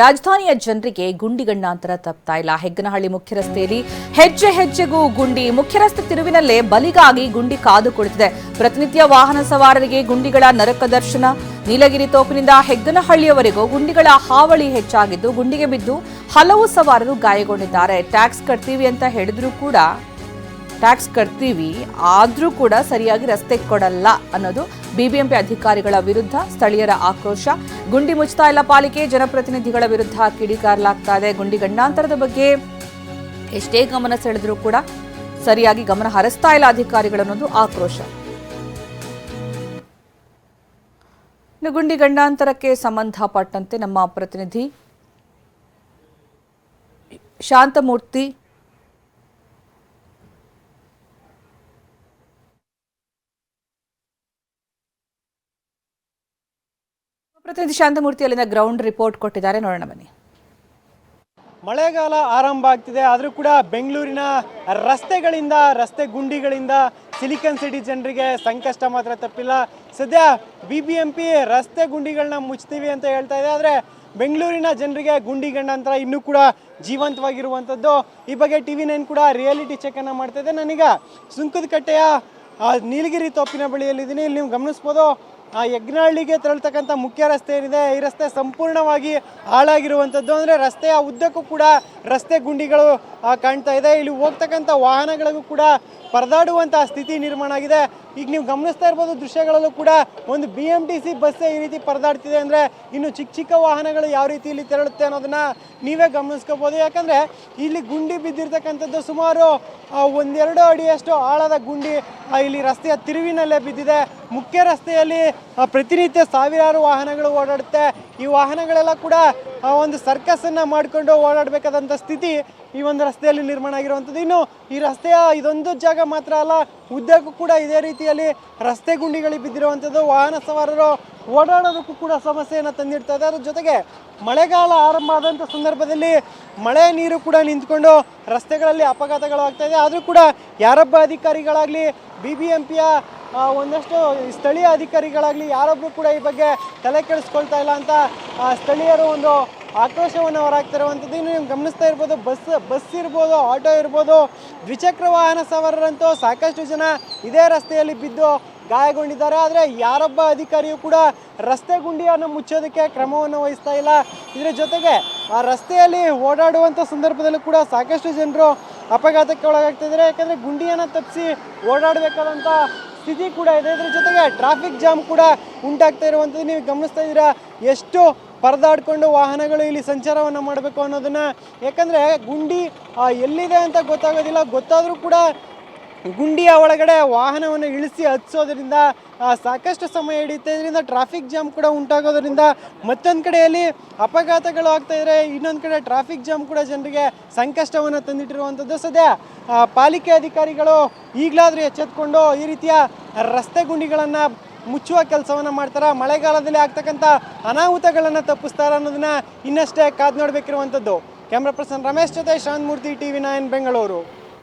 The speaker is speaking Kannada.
ರಾಜಧಾನಿಯ ಜನರಿಗೆ ಗುಂಡಿ ಗಣ್ಣಾಂತರ ತಪ್ತಾ ಇಲ್ಲ. ಹೆಗ್ಗನಹಳ್ಳಿ ಮುಖ್ಯ ರಸ್ತೆಯಲ್ಲಿ ಹೆಜ್ಜೆ ಹೆಜ್ಜೆಗೂ ಗುಂಡಿ. ಮುಖ್ಯ ರಸ್ತೆ ತಿರುವಿನಲ್ಲೇ ಬಲಿಗಾಗಿ ಗುಂಡಿ ಕಾದು ಕುಳಿತಿದೆ. ಪ್ರತಿನಿತ್ಯ ವಾಹನ ಸವಾರರಿಗೆ ಗುಂಡಿಗಳ ನರಕ ದರ್ಶನ. ನೀಲಗಿರಿ ತೋಪಿನಿಂದ ಹೆಗ್ಗನಹಳ್ಳಿಯವರೆಗೂ ಗುಂಡಿಗಳ ಹಾವಳಿ ಹೆಚ್ಚಾಗಿದ್ದು, ಗುಂಡಿಗೆ ಬಿದ್ದು ಹಲವು ಸವಾರರು ಗಾಯಗೊಂಡಿದ್ದಾರೆ. ಟ್ಯಾಕ್ಸ್ ಕಟ್ತೀವಿ ಅಂತ ಹೇಳಿದ್ರೂ ಕೂಡ ಟ್ಯಾಕ್ಸ್ ಕಟ್ತೀವಿ, ಆದರೂ ಕೂಡ ಸರಿಯಾಗಿ ರಸ್ತೆ ಕೊಡಲ್ಲ ಅನ್ನೋದು ಬಿಬಿಎಂಪಿ ಅಧಿಕಾರಿಗಳ ವಿರುದ್ಧ ಸ್ಥಳೀಯರ ಆಕ್ರೋಶ. ಗುಂಡಿ ಮುಚ್ತಾ ಇಲ್ಲ ಪಾಲಿಕೆ, ಜನಪ್ರತಿನಿಧಿಗಳ ವಿರುದ್ಧ ಕಿಡಿಕಾರಲಾಗ್ತಾ ಇದೆ ಗುಂಡಿ ಗಂಡಾಂತರದ ಬಗ್ಗೆ ಎಷ್ಟೇ ಗಮನ ಸೆಳೆದರೂ ಕೂಡ ಸರಿಯಾಗಿ ಗಮನ ಹರಿಸ್ತಾ ಇಲ್ಲ ಅಧಿಕಾರಿಗಳು ಅನ್ನೋದು ಆಕ್ರೋಶ. ಗುಂಡಿ ಗಂಡಾಂತರಕ್ಕೆ ಸಂಬಂಧಪಟ್ಟಂತೆ ನಮ್ಮ ಪ್ರತಿನಿಧಿ ಶಾಂತಮೂರ್ತಿ ಪ್ರತಿನಿಧಿ ಶಾಂತಮೂರ್ತಿ ಅಲ್ಲಿನ ಗ್ರೌಂಡ್ ರಿಪೋರ್ಟ್ ಕೊಟ್ಟಿದ್ದಾರೆ. ನೋಡೋಣ ಬನ್ನಿ. ಮಳೆಗಾಲ ಆರಂಭ ಆಗ್ತಿದೆ. ಆದರೂ ಕೂಡ ಬೆಂಗಳೂರಿನ ರಸ್ತೆಗಳಿಂದ, ರಸ್ತೆ ಗುಂಡಿಗಳಿಂದ ಸಿಲಿಕನ್ ಸಿಟಿ ಜನರಿಗೆ ಸಂಕಷ್ಟ ಮಾತ್ರ ತಪ್ಪಿಲ್ಲ. ಸದ್ಯ ಬಿ ಬಿ ಎಂ ಪಿ ರಸ್ತೆ ಗುಂಡಿಗಳನ್ನ ಮುಚ್ತೀವಿ ಅಂತ ಹೇಳ್ತಾ ಇದೆ. ಆದರೆ ಬೆಂಗಳೂರಿನ ಜನರಿಗೆ ಗುಂಡಿ ಗಂಡಾಂತರ ಇನ್ನೂ ಕೂಡ ಜೀವಂತವಾಗಿರುವಂಥದ್ದು. ಈ ಬಗ್ಗೆ ಟಿ ವಿ ನೈನ್ ಕೂಡ ರಿಯಾಲಿಟಿ ಚೆಕ್ಕನ್ನು ಮಾಡ್ತಾ ಇದೆ. ನಾನೀಗ ಸುಂಕದಕಟ್ಟೆಯ ನೀಲಗಿರಿ ತೋಪಿನ ಬಳಿಯಲ್ಲಿದ್ದೀನಿ. ಇಲ್ಲಿ ನೀವು ಗಮನಿಸ್ಬೋದು ಆ ಯಜ್ಞಹಳ್ಳಿಗೆ ತೆರಳ್ತಕ್ಕಂಥ ಮುಖ್ಯ ರಸ್ತೆ ಏನಿದೆ, ಈ ರಸ್ತೆ ಸಂಪೂರ್ಣವಾಗಿ ಹಾಳಾಗಿರುವಂಥದ್ದು. ಅಂದರೆ ರಸ್ತೆಯ ಉದ್ದಕ್ಕೂ ಕೂಡ ರಸ್ತೆ ಗುಂಡಿಗಳು ಕಾಣ್ತಾ ಇದೆ. ಇಲ್ಲಿ ಹೋಗ್ತಕ್ಕಂಥ ವಾಹನಗಳಿಗೂ ಕೂಡ ಪರದಾಡುವಂಥ ಸ್ಥಿತಿ ನಿರ್ಮಾಣ ಆಗಿದೆ. ಈಗ ನೀವು ಗಮನಿಸ್ತಾ ಇರ್ಬೋದು, ದೃಶ್ಯಗಳಲ್ಲೂ ಕೂಡ ಒಂದು ಬಿ ಎಂ ಟಿ ಸಿ ಬಸ್ಸೇ ಈ ರೀತಿ ಪರದಾಡ್ತಿದೆ. ಅಂದರೆ ಇನ್ನು ಚಿಕ್ಕ ಚಿಕ್ಕ ವಾಹನಗಳು ಯಾವ ರೀತಿ ಇಲ್ಲಿ ತೆರಳುತ್ತೆ ಅನ್ನೋದನ್ನ ನೀವೇ ಗಮನಿಸ್ಕೋಬೋದು. ಯಾಕಂದರೆ ಇಲ್ಲಿ ಗುಂಡಿ ಬಿದ್ದಿರ್ತಕ್ಕಂಥದ್ದು ಸುಮಾರು ಒಂದೆರಡು ಅಡಿಯಷ್ಟು ಆಳದ ಗುಂಡಿ ಇಲ್ಲಿ ರಸ್ತೆಯ ತಿರುವಿನಲ್ಲೇ ಬಿದ್ದಿದೆ. ಮುಖ್ಯ ರಸ್ತೆಯಲ್ಲಿ ಪ್ರತಿನಿತ್ಯ ಸಾವಿರಾರು ವಾಹನಗಳು ಓಡಾಡುತ್ತೆ. ಈ ವಾಹನಗಳೆಲ್ಲ ಕೂಡ ಆ, ಒಂದು ಸರ್ಕಸನ್ನು ಮಾಡಿಕೊಂಡು ಓಡಾಡಬೇಕಾದಂಥ ಸ್ಥಿತಿ ಈ ಒಂದು ರಸ್ತೆಯಲ್ಲಿ ನಿರ್ಮಾಣ ಆಗಿರುವಂಥದ್ದು. ಇನ್ನು ಈ ರಸ್ತೆಯ ಇದೊಂದು ಜಾಗ ಮಾತ್ರ ಅಲ್ಲ ಉದ್ದಕ್ಕೂ ಕೂಡ ಇದೇ ರೀತಿಯಲ್ಲಿ ರಸ್ತೆ ಗುಂಡಿಗಳಿಗೆ ಬಿದ್ದಿರುವಂಥದ್ದು. ವಾಹನ ಸವಾರರು ಓಡಾಡೋದಕ್ಕೂ ಕೂಡ ಸಮಸ್ಯೆಯನ್ನು ತಂದಿಡ್ತಾ ಇದೆ. ಅದ್ರ ಜೊತೆಗೆ ಮಳೆಗಾಲ ಆರಂಭ ಆದಂಥ ಸಂದರ್ಭದಲ್ಲಿ ಮಳೆ ನೀರು ಕೂಡ ನಿಂತ್ಕೊಂಡು ರಸ್ತೆಗಳಲ್ಲಿ ಅಪಘಾತಗಳು ಆಗ್ತಾ ಇದೆ. ಆದರೂ ಕೂಡ ಯಾರೊಬ್ಬ ಅಧಿಕಾರಿಗಳಾಗಲಿ ಬಿ ಬಿ ಎಂ ಪಿಯ ಒಂದಷ್ಟು ಸ್ಥಳೀಯ ಅಧಿಕಾರಿಗಳಾಗಲಿ ಯಾರೊಬ್ಬರು ಕೂಡ ಈ ಬಗ್ಗೆ ತಲೆ ಕೆಡಿಸ್ಕೊಳ್ತಾ ಇಲ್ಲ ಅಂತ ಸ್ಥಳೀಯರು ಒಂದು ಆಕ್ರೋಶವನ್ನು ಹೊರಹಾಕ್ತಿರುವಂಥದ್ದು. ಇನ್ನು ನೀವು ಗಮನಿಸ್ತಾ ಇರ್ಬೋದು, ಬಸ್ ಬಸ್ ಇರ್ಬೋದು, ಆಟೋ ಇರ್ಬೋದು, ದ್ವಿಚಕ್ರ ವಾಹನ ಸವಾರರಂತೂ ಸಾಕಷ್ಟು ಜನ ಇದೇ ರಸ್ತೆಯಲ್ಲಿ ಬಿದ್ದು ಗಾಯಗೊಂಡಿದ್ದಾರೆ. ಆದರೆ ಯಾರೊಬ್ಬ ಅಧಿಕಾರಿಯೂ ಕೂಡ ರಸ್ತೆ ಗುಂಡಿಯನ್ನು ಮುಚ್ಚೋದಕ್ಕೆ ಕ್ರಮವನ್ನು ವಹಿಸ್ತಾ ಇಲ್ಲ. ಇದರ ಜೊತೆಗೆ, ಆ ರಸ್ತೆಯಲ್ಲಿ ಓಡಾಡುವಂಥ ಸಂದರ್ಭದಲ್ಲೂ ಕೂಡ ಸಾಕಷ್ಟು ಜನರು ಅಪಘಾತಕ್ಕೆ ಒಳಗಾಗ್ತಿದ್ದಾರೆ. ಯಾಕಂದರೆ ಗುಂಡಿಯನ್ನು ತಪ್ಪಿಸಿ ಓಡಾಡಬೇಕಾದಂಥ ಸ್ಥಿತಿ ಕೂಡ ಇದೆ. ಇದರ ಜೊತೆಗೆ ಟ್ರಾಫಿಕ್ ಜಾಮ್ ಕೂಡ ಉಂಟಾಗ್ತಾ ಇರುವಂಥದ್ದು. ನೀವು ಗಮನಿಸ್ತಾ ಇದ್ದೀರಾ, ಎಷ್ಟು ಪರದಾಡ್ಕೊಂಡು ವಾಹನಗಳು ಇಲ್ಲಿ ಸಂಚಾರವನ್ನು ಮಾಡಬೇಕು ಅನ್ನೋದನ್ನ, ಯಾಕಂದರೆ ಗುಂಡಿ ಎಲ್ಲಿದೆ ಅಂತ ಗೊತ್ತಾಗೋದಿಲ್ಲ. ಗೊತ್ತಾದರೂ ಕೂಡ ಗುಂಡಿಯ ಒಳಗಡೆ ವಾಹನವನ್ನು ಇಳಿಸಿ ಹತ್ಸೋದ್ರಿಂದ ಸಾಕಷ್ಟು ಸಮಯ ಹಿಡಿಯುತ್ತೆ. ಇದರಿಂದ ಟ್ರಾಫಿಕ್ ಜಾಮ್ ಕೂಡ ಉಂಟಾಗೋದ್ರಿಂದ ಮತ್ತೊಂದು ಕಡೆಯಲ್ಲಿ ಅಪಘಾತಗಳು ಆಗ್ತಾ ಇದ್ರೆ ಇನ್ನೊಂದು ಕಡೆ ಟ್ರಾಫಿಕ್ ಜಾಮ್ ಕೂಡ ಜನರಿಗೆ ಸಂಕಷ್ಟವನ್ನು ತಂದಿಟ್ಟಿರುವಂಥದ್ದು ಸದ್ಯ ಪಾಲಿಕೆ ಅಧಿಕಾರಿಗಳು ಈಗಲಾದರೂ ಎಚ್ಚೆತ್ಕೊಂಡು ಈ ರೀತಿಯ ರಸ್ತೆ ಗುಂಡಿಗಳನ್ನು ಮುಚ್ಚುವ ಕೆಲಸವನ್ನು ಮಾಡ್ತಾರೆ, ಮಳೆಗಾಲದಲ್ಲಿ ಆಗ್ತಕ್ಕಂಥ ಅನಾಹುತಗಳನ್ನು ತಪ್ಪಿಸ್ತಾರೆ ಅನ್ನೋದನ್ನ ಇನ್ನಷ್ಟೇ ಕಾದು ನೋಡಬೇಕಿರುವಂಥದ್ದು. ಕ್ಯಾಮ್ರಾ ಪರ್ಸನ್ ರಮೇಶ್ ಜೊತೆ Shanthamurthy T V nine, Bengaluru.